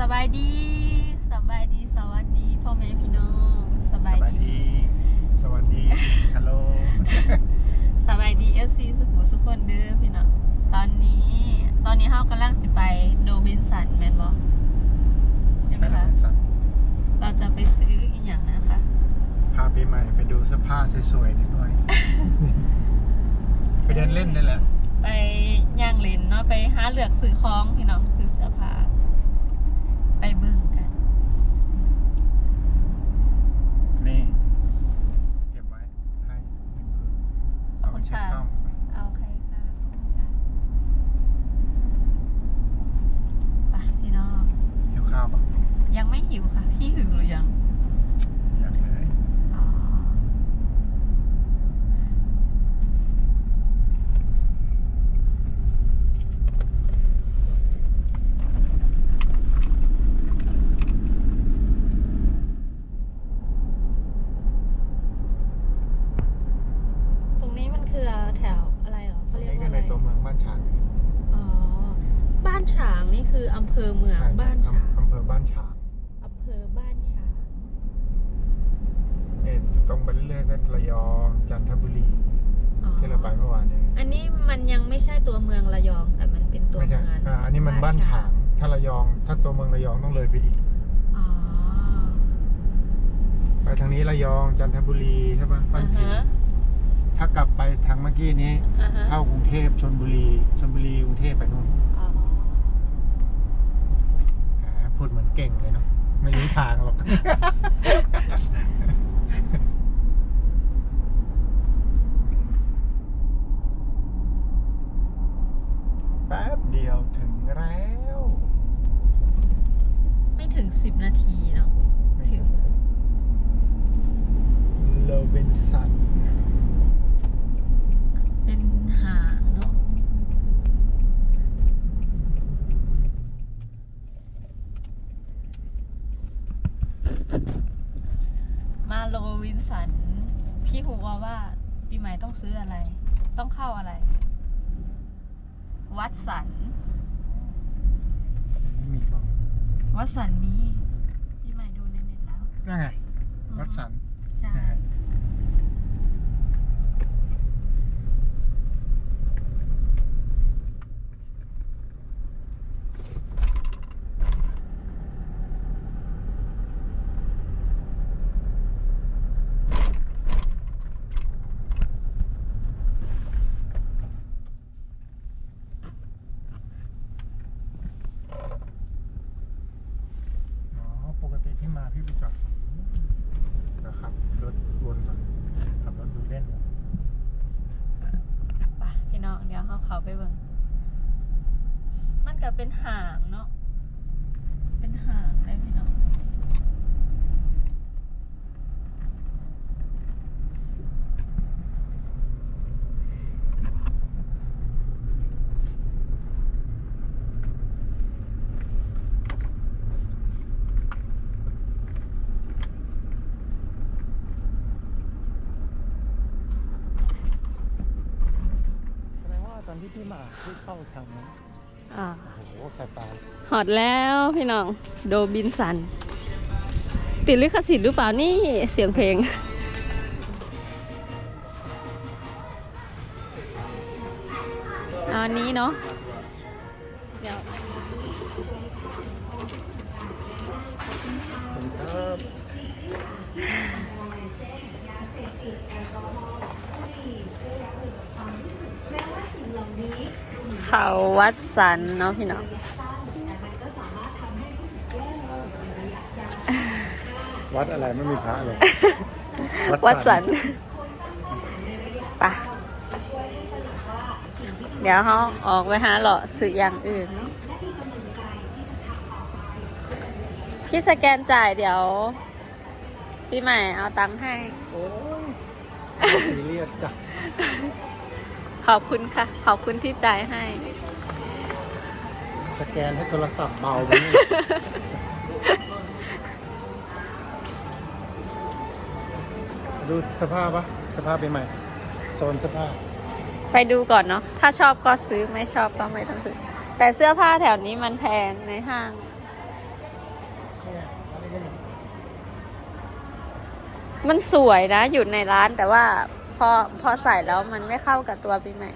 สบายดีสบายดีสวัสดีพ่อแม่พี่น้องสบายดี สวัสดี ฮัลโหล สบายดี FC สุขุสุขคนเด้อพี่น้องตอนนี้ตอนนี้เฮากำลังสิไปโดบินสันแมนบอใช่ไหมคะเราจะไปซื้ออีกอย่างนะคะ พาปีใหม่ไปดูเสื้อผ้าสวยๆนิดหน่อย ไปเดินเล่นได้แหละ ไปย่างเลนเนาะไปหาเลือกซื้อของพี่น้องซื้อเสื้อผ้าไปเบิ่งกัน นี่เก็บไว้ให้หนึ่งคืน ขอบคุณ เช็ด ค่ะ กล้อง เอาใครค่ะขอบคุณค่ะไปพี่น้อง หิวข้าวปะ ยังไม่หิวค่ะ พี่หิวหรือยัง อยากเลย อ๋อ ตรงนี้มันคือแถวอะไรเหรอเขาเรียก นี่ ว่า ก็ อะไร ในตัวเมืองบ้านฉาง อ๋อ บ้านฉางนี่คืออำเภอเมือง ใช่ บ้านฉาง อำเภอบ้านฉาง อำเภอบ้านฉาง เนี่ยตรงไปเรื่อยๆก็ระยองจันทบุรี อ๋อ ที่เราไปเมื่อวานนี้ อันนี้มันยังไม่ใช่ตัวเมืองระยองแต่มันเป็นตัวไม่ใช่เมืองอ่าอันนี้มันบ้านฉางถ้าระยอง ถ้าตัวเมืองระยองต้องเลยไปอีก อ๋อไปทางนี้ระยองจันทบุรีใช่ปะบ้าอ่านผีฮะถ้ากลับไปทางเมื่อกี้นี้ อ่าฮะเข้ากรุงเทพชนบุรีชนบุรีกรุงเทพไปนู่นอ๋อแหมพูดเหมือนเก่งเลยเนาะไม่รู้ทางหรอก แป๊บเดียวถึงแล้ว ไม่ถึงสิบนาทีเนาะ ไม่ถึงโลเบนสัน เป็นหางเนาะ มาโลวินสัน พี่หูว่าว่าปีใหม่ต้องซื้ออะไร ต้องเข้าอะไร วัดสันนี่มีบ้างวัดสันมีพี่ใหม่ดูในเน็ตแล้วนั่นไง วัดสัน ใช่ นะฮะ อ๋อ ปกติที่มาพี่ไปจอดฝั่งนู้นแล้วขับรถวนก่อนขับรถดูเล่นก่อน ไปพี่น้องเดี๋ยวเขาเขาไปเบิ่งมันก็ เป็นหางเนาะ เป็นหางเลยพี่น้องแสดงว่าตอนที่พี่มาพี่เข้าทางนั้น อ่าโอ้โหใครตายหอดแล้วพี่น้อง โดบินสัน ติดลิขสิทธิ์หรือเปล่านี่เสียงเพลงเอาอันนี้เนาะ เขาวัดสันเนาะพี่น้องวัดอะไรไม่มีพระเลย วัดสันไปะเดี๋ยวเขาออกไปหาเหล่อสื่ออย่างอื่นเนาะพี่สแกนจ่ายเดี๋ยว พี่ใหม่เอาตังค์ให้ โอ้ยซีเรียสจ้ะ ขอบคุณค่ะ ขอบคุณที่จ่ายให้ สแกนให้โทรศัพท์เบาไปนี่ ดูสภาพปะสภาพเป็นใหม่โซนสภาพไปดูก่อนเนาะ ถ้าชอบก็ซื้อ ไม่ชอบก็ไม่ต้องซื้อ แต่เสื้อผ้าแถวนี้มันแพงในห้างมันสวยนะ อยู่ในร้านแต่ว่า อพอใส่แล้วมันไม่เข้ากับตัวปีใหม่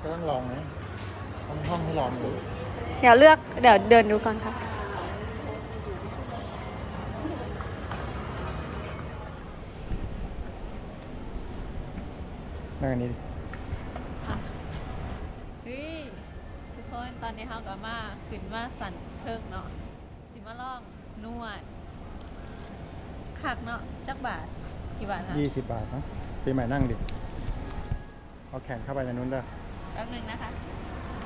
ก็ต้องลองนะต้องห้องให้ลองดูเดี๋ยวเลือกเดี๋ยวเดินดูก่อนค่ะ นั่งอันนี้ดิเฮ้ยทุกคนตอนนี้เฮากับมาขึ้นมาสั่นเทิงเนาะสิมาล่องนวดคักเนาะจักบาท กี่บาทคะยี่สิบบาทนะปีใหม่นั่งดิเอาแขนเข้าไปในนู้นเด้อแป๊บนึงนะคะ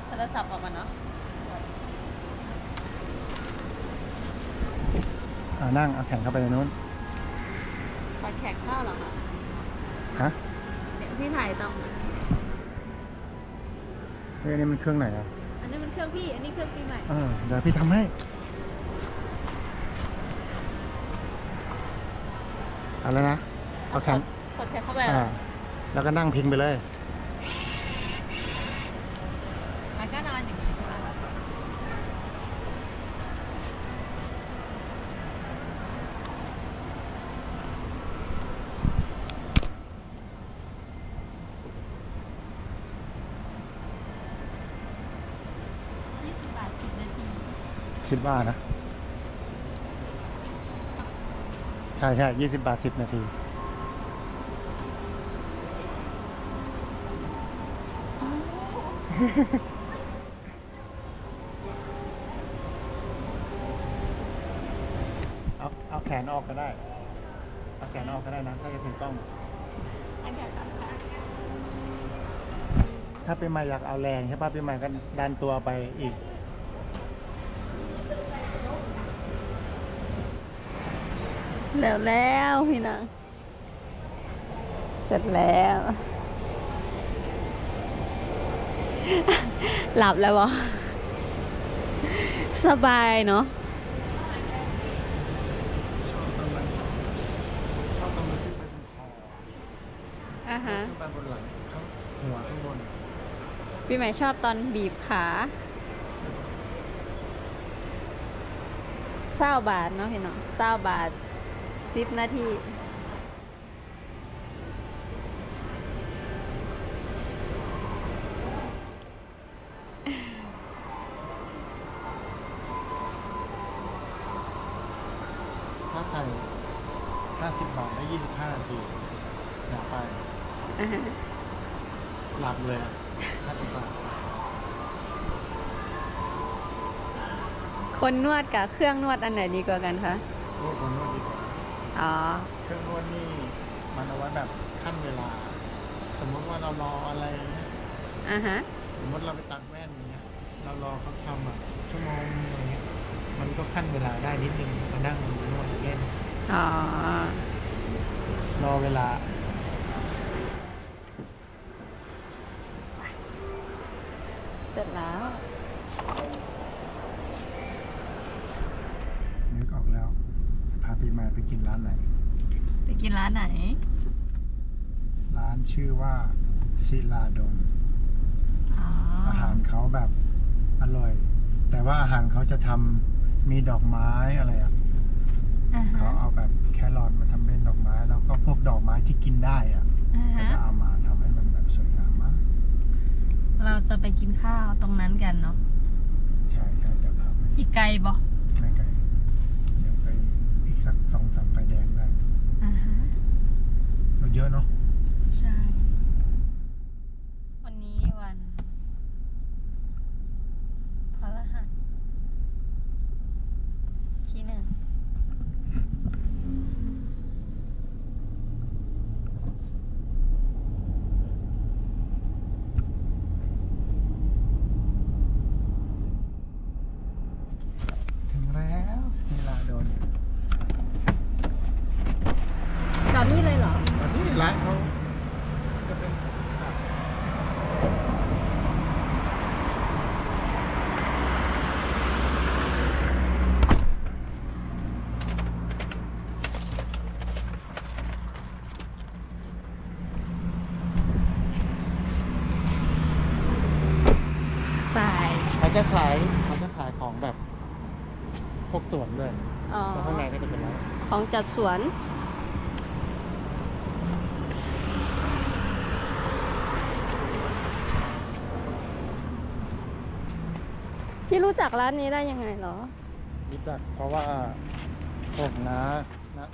โทรศัพท์ออกมาเนาะอ่านั่งเอาแขนเข้าไปในนู้นตอนแข่งเข้าเหรอคะฮะเดี๋ยวพี่ถ่ายต้องเฮ้ยอันนี้มันเครื่องไหนอะอันนี้มันเครื่องพี่ อันนี้เครื่องปีใหม่ เออเดี๋ยวพี่ทำให้เอาแล้วนะ เอาแขนสดแขนเข้าไปเหรอ่าอแล้วก็นั่งพิงไปเลยมันก็นอนอย่างนี้ใช่ไหมยี่สิบบาทสิบนาทีคิดว่านะ ใช่ใช่ยี่สิบบาทสิบนาที เอาเอาแขนออกก็ได้ เอาแขนออกก็ได้นะ ถ้าจะถึงกล้อง อันแขนก่อนค่ะถ้าเป็นใหม่อยากเอาแรงใช่ป่ะเป็นใหม่ก็ดันตัวไปอีก แล้วแล้วพี่นางเสร็จแล้ว หลับแล้วบอสบายเนาะชอบตรงมันชอบตรงมันขึ้นไปบนคออ่าฮะบนหลังข้างหัวข้างบนพี่ใหม่ชอบตอนบีบขาเศร้าบาทเนาะพี่น้องเศร้าบาทสิบนาที ถ้าใส่ห้าสิบบาทได้ยี่สิบห้านาทีอยากไป อ่าฮะ หลับเลยห้าสิบบาท คนนวดกับเครื่องนวดอันไหนดีกว่ากันคะนวดคนนวดดีกว่าอ๋อ เครื่องนวดนี่มันเอาไว้แบบขั้นเวลา สมมติว่าเรารออะไรเงี้ยอ่าฮะ สมมติเราไปตัดแว่นอย่างเงี้ยเรารอเขาทำอะชั่วโมงนึงอะไรเงี้ยมันก็ขั้นเวลาได้นิดนึงมานั่งนวดเล่นอ๋อ รอเวลา เสร็จแล้ว นึกออกแล้วจะพาปีใหม่ไปกินร้านไหน ไปกินร้านไหน ร้าน ชื่อว่าศิลาดงอ๋ออาหารเขาแบบอร่อย แต่ว่าอาหารเขาจะทำมีดอกไม้อะไรอะอ่าเขาฮะเอาแบบแครอทมาทำเป็นดอกไม้แล้วก็พวกดอกไม้ที่กินได้อะอ่าก็ฮะจะเอามาทำให้มันแบบสวยงามมากเราจะไปกินข้าวตรงนั้นกันเนาะใช่ใช่เดี๋ยวพาไปอีกไกลบ่ไม่ไกลเดี๋ยวไปอีกสักสองสามไฟแดงได้อ่าฮะรถเยอะเนาะ ใช่ ขายเขาจะขายของแบบพวกสวนด้วยแล้วข้างในก็จะเป็นร้านของจัดสวน พี่รู้จักร้านนี้ได้ยังไงเหรอ รู้จักเพราะว่าผมนะ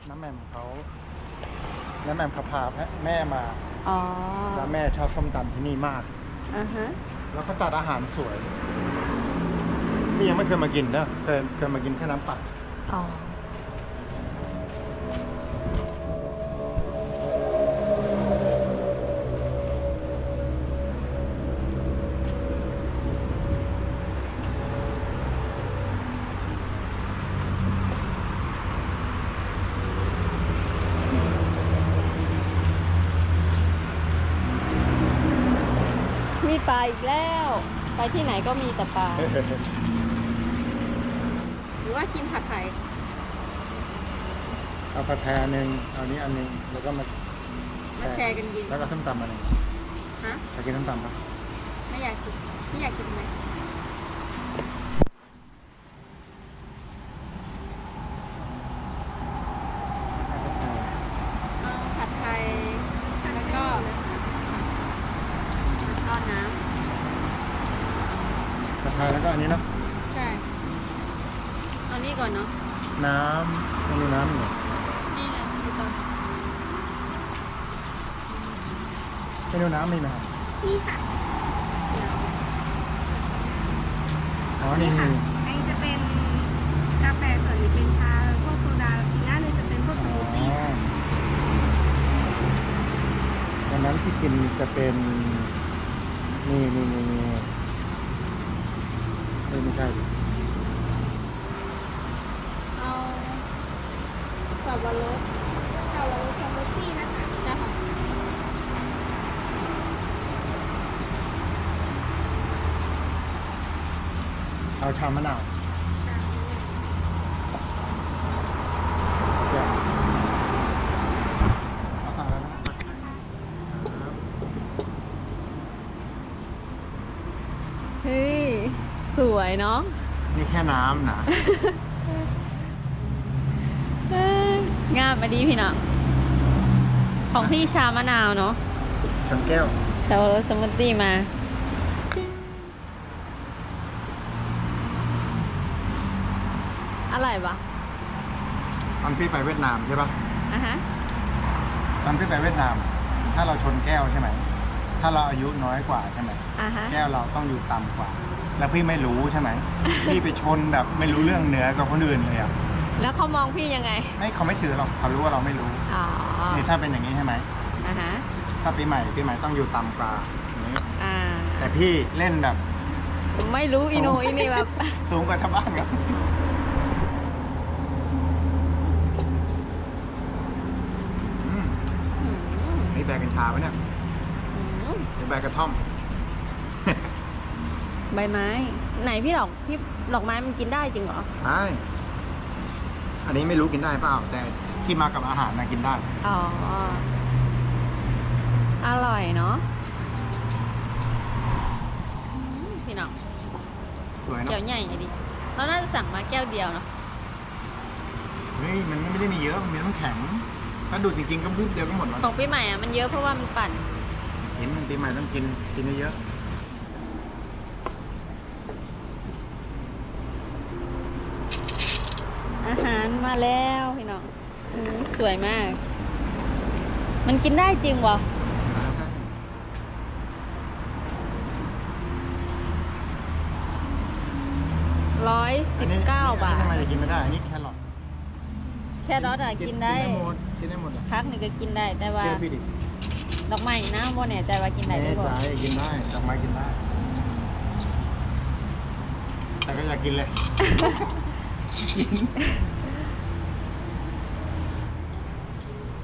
น้าแม่มเขาน้าแม่มเขาพาแม่มาอแล้วแม่ชอบส้มตำที่นี่มากอฮะ แล้วก็จัดอาหารสวย นี่ยังไม่เคยมากินนะเคยเคยมากินแค่น้ำปัดอ๋อมีปลาอีกแล้ว ไปที่ไหนก็มีแต่ปลาหรือ ว่ากินผัดไทยเอากระแทหนึ่งเอานี้อันหนึงแล้วก็มามาแชร์กันกินแล้วก็ส้มตำอันหนึ่งฮะอยากกินส้มตำปะไม่อยากกินพี่อยากกินไหมเอาผัดไทย แล้วก็ทอดน้ กระแทแล้วก็อันนี้เนาะำใช่ เอานี่ก่อนเนาะ น้ำไม่มีน้ำอยู่ นี่ไงดูก่อน เมนูน้ำมีไหมครับนี่ค่ะอ๋อนี่มีอันนี้จะเป็นกาแฟส่วนนี้เป็นชาพวกโซดาอีกหน้าหนึงจะเป็นพวกสอ๋อมูทตี้วันนั้นที่กินจะเป็น นี่นี่นี่นี่เอ้ยไม่ใช่ดิเอาสับปะรด เราเราสมูทตี้นะคะ นะคะ เอาชามะนาวแก้วเอาสั่งแล้วนะครับเฮ้ย สวยเนาะ นี่แค่น้ำนะเอ้ยงามมาดีพี่น้องของพี่ชามะนาวเนาะชนแก้วชาวรสสมูทตี้มา อะไรวะ ตอน พี่ไปเวียดนามใช่ปะอะฮะตอนพี่ไปเวียดนาม ถ้าเราชนแก้วใช่ไหมถ้าเราอายุน้อยกว่าใช่ไหมอะฮะ แก้วเราต้องอยู่ต่ำกว่า แล้วพี่ไม่รู้ใช่ไหม พี่ไปชนแบบไม่รู้เรื่องเหนือกับคนอื่นเลยอะแล้วเขามองพี่ยังไง ไม่เขาไม่ถือหรอกเขารู้ว่าเราไม่รู้อ๋อ นี่ถ้าเป็นอย่างนี้ใช่ไหมอะฮะ ถ้าปีใหม่ปีใหม่ต้องอยู่ต่ำกว่าอย่างนี้อ่า แต่พี่เล่นแบบไม่รู้อีโนอีนี่แบบ สูงกว่าชาวบ้านครับอืม อืม นี่แบกกัญชาปะเนี่ยอืมหรือแบกกระท่อม ใบไม้ ไหนพี่ดอกพี่ดอกไม้มันกินได้จริงเหรอ ใช่อันนี้ไม่รู้กินได้เปล่า แต่ที่มากับอาหารนะกินได้ อ๋อ อร่อยเนาะอืมพี่น้องสวยแก้วเนาะใหญ่ไงดิ เราน่าจะสั่งมาแก้วเดียวเนาะ เฮ้ย มันไม่ได้มีเยอะ มันมีน้ำแข็ง ถ้าดูดจริงๆก็บุ๊บเดียวก็หมดแล้วของปีใหม่อะมันเยอะเพราะว่ามันปั่น เห็นปีใหม่ต้องกินกินเยอะอาหารมาแล้วพี่น้องอืมสวยมาก มันกินได้จริงวะๆร้อยสิบเก้าบาท อันนี้ทำไมจะกินไม่ได้อันนี้แครอท แค่รสอะกินได้กินได้ หมดกินได้หมดอะพักหนึ่งก็กินได้แต่ว่าเชื่อพี่ดิดอกไม้นะโมเนี่ยใจว่ากินได้หรืแน่อเปใจล่ากินได้ดอกไม้กินได้ แต่ก็อยากกินเลย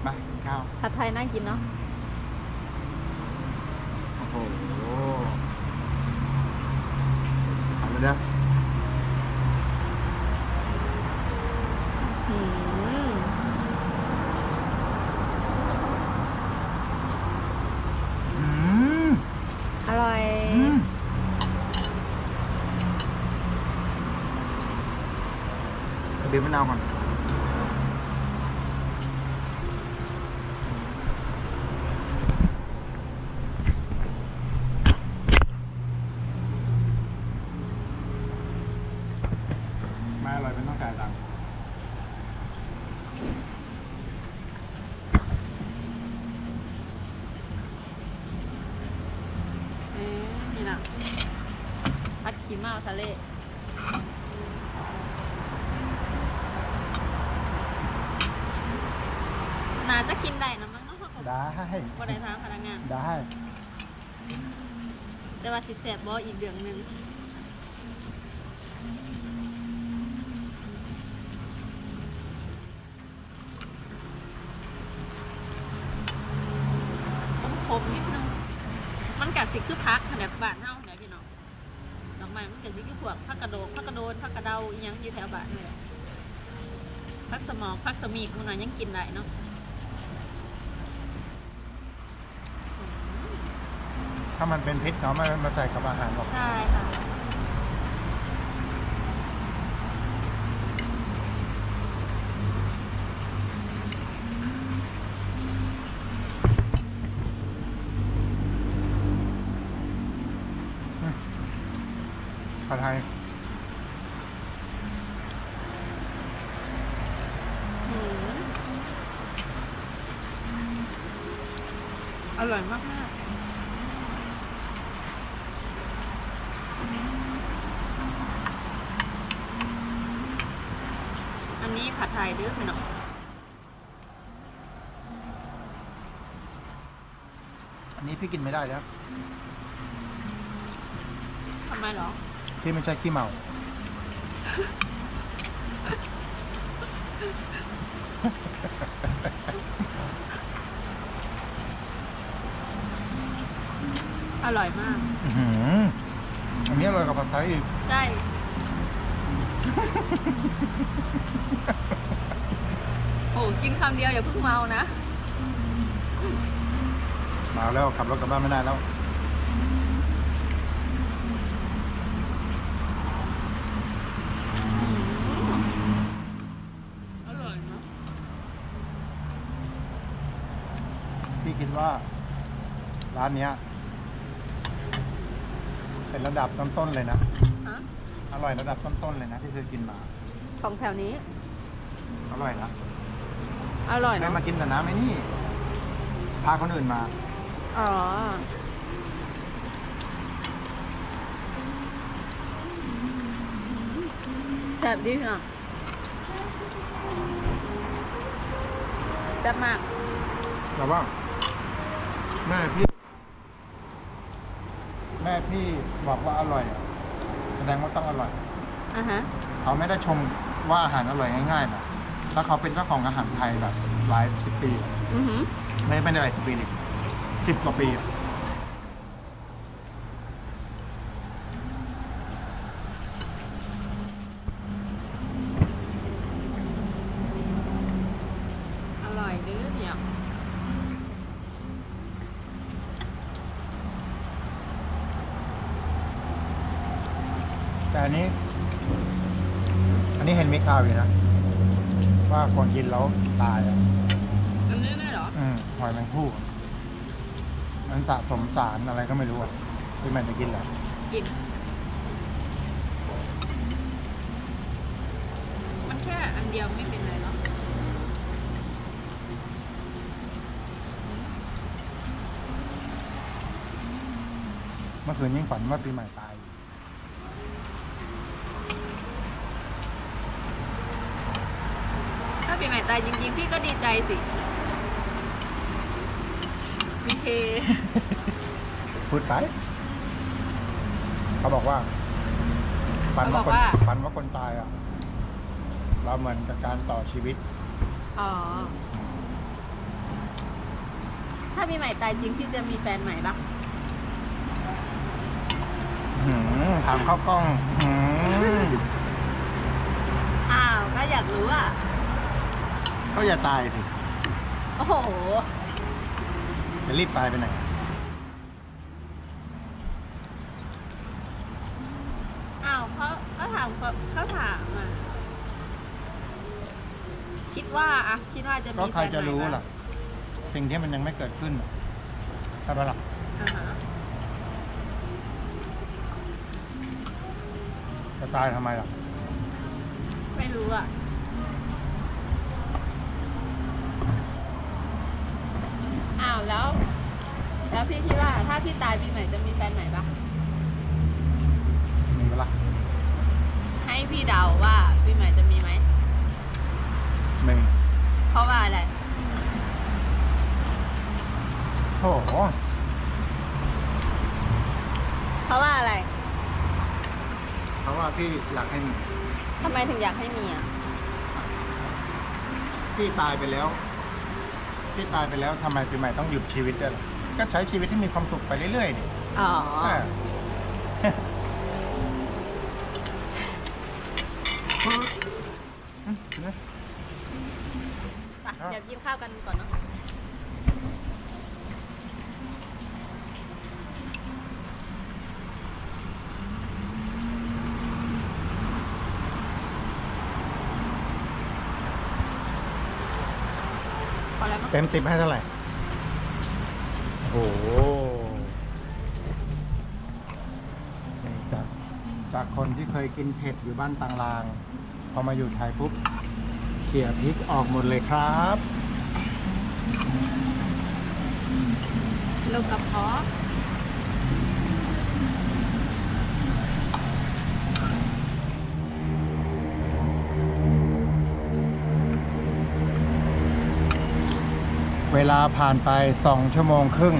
มากินข้าว ผัดไทยน่ากินเนาะโอ้โหทำเลยนะ อยมันต้องจ่ายตังค์เอ๊ะนี่นะพัดขีมาทะเลน่าจะกินได้นะมั้งเนาะขาก็ได้ บ่ได้ถามพนักงาน ได้ แต่ว่าสิเสบบ่อีกเดืองหนึง ดสิคือพวกพักกระโดงพักกระโดนพักกระเดาอีหยังอยู่แถวบ้านนี่แหละพักสมองพักสมีกมันน่ะยังกินได้เนาะอืมถ้ามันเป็นพิษเขามามาใส่กับอาหารหรอก ใช่ค่ะ ผัดไทย อืมอร่อยมากมากอั นนี้ผัดไทยเด้อพี่น้องอันนี้พี่กินไม่ได้แล้วทำไมเหรอ พี่ไม่ใช่ขี้เมาอร่อยมาก อื้อหืออันนี้อร่อยกับผัดไทยอีก ใช่ โอ้กินคำเดียวอย่าเพิ่งเมานะมาแล้วขับรถกลับบ้านไม่ได้แล้ว อร่อยนะพี่คิดว่า ร้านเนี้ยเป็นระดับต้นๆเลยนะ อร่อยระดับต้นๆเลยนะที่เคยกินมา ของแถวนี้ อร่อยนะอร่อยได้เนาะมากินแต่น้ำไอ้นี่ พาคนอื่นมา อ๋อ แซ่บดีเนาะแซ่บมาก แต่ว่า แม่พี่ แม่พี่บอกว่าอร่อยอะ แสดงว่าต้องอร่อย อะฮะ เขาไม่ได้ชมว่าอาหารอร่อยง่ายๆนะถ้าเขาเป็นเจ้าของอาหารไทยแบบหลายสิบปีอะอือหือ ไม่ไม่ได้หลายสิบปีดิสิบกว่าปีอะ อร่อยเด้อเนี่ย แต่อันนี้ อันนี้เห็นมีข่าวอยู่นะ ว่าคนกินแล้วตายอะ อันนี้ได้เหรอ อืมหอยแมงผู้อะ มันสะสมสารอะไรก็ไม่รู้อะพี่แมนจะกินเหรอกิน มันแค่อันเดียวไม่เป็นไรหรอกเมื่อคืนยิ่งฝันว่าปีใหม่ตายถ้าปีใหม่ตายจริงๆ พี่ก็ดีใจสิ มีเฮพูดไป เขาบอกว่าฝันว่าคนฝันว่าคนตายอะ เราเหมือนกับการต่อชีวิต อ๋อ ถ้าปีใหม่ตายจริงพี่จะมีแฟนใหม่ปะหืมถามเข้ากล้องหืมอ้าว ก็อยากรู้อะ ก็อย่าตายสิ โอ้โห จะรีบตายไปไหนอ้าวเขาเขาถามเขาเขาถามอะ คิดว่าอะคิดว่าจะมีก็แฟนใครจะรู้ใหม่ปล่ะ สิ่งที่มันยังไม่เกิดขึ้นใช่ปะล่ะอ่าฮะจะตายทำไมล่ะ ไม่รู้อะาวแล้ว แล้วพี่คิดว่าถ้าพี่ตายปีใหม่จะมีแฟนใหม่ปะมีปะล่ะมพี่เดาว่าปีใหม่จะมีไหมหนึ่งเพราะว่าอะไรโอ้โหเพราะว่าอะไรเพราะว่าพี่อยากให้มีทำไมถึงอยากให้มีอะ พี่ตายไปแล้ว พี่ตายไปแล้วทำไมปีใหม่ต้องหยุดชีวิตด้วยล่ะก็ใช้ชีวิตที่มีความสุขไปเรื่อยๆนี่อ๋อเอออืมเห็นไหมไปเดี๋ยวกินข้าวกันก่อนเนาะ พอแล้วมั้ง เต็มติบให้เท่าไหร่ โอ้โหนี่จากจากคนที่เคยกินเผ็ดอยู่บ้านตังลาง พอมาอยู่ไทยปุ๊บเขี่ยพริกออกหมดเลยครับลูกกระเพาะ เวลาผ่านไปสองชั่วโมงครึ่ง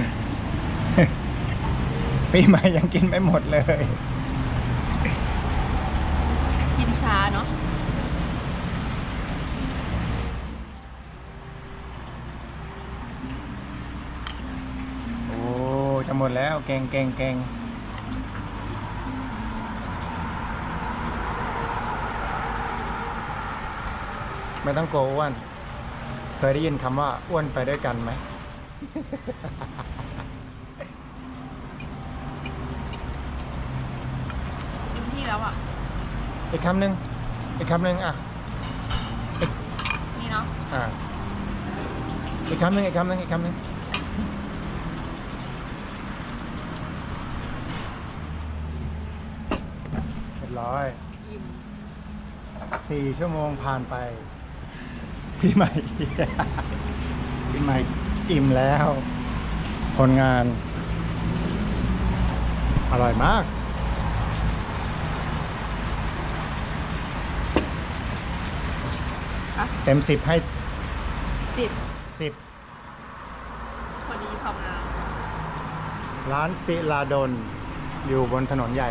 ปีใหม่ยังกินไม่หมดเลย กินช้าเนาะโอ้ จะหมดแล้วเก่งเก่งเก่งไม่ต้องกลัวอ้วน เคยได้ยินคำว่าอ้วนไปด้วยกันไหม เต็มที่แล้วอะ อีกคำหนึ่งอีกคำหนึ่งอะ นี่เนาะอ่า อีกคำหนึ่งอีกคำหนึ่งอีกคำหนึ่งเรียบร้อยยิ้มสี่ชั่วโมงผ่านไป พี่ใหม่พี่ใหม่อิ่มแล้วผลงาน อร่อยมากอะเต็มสิบให้สิบสิบพอดีพองามร้านศิลาดลอยู่บนถนนใหญ่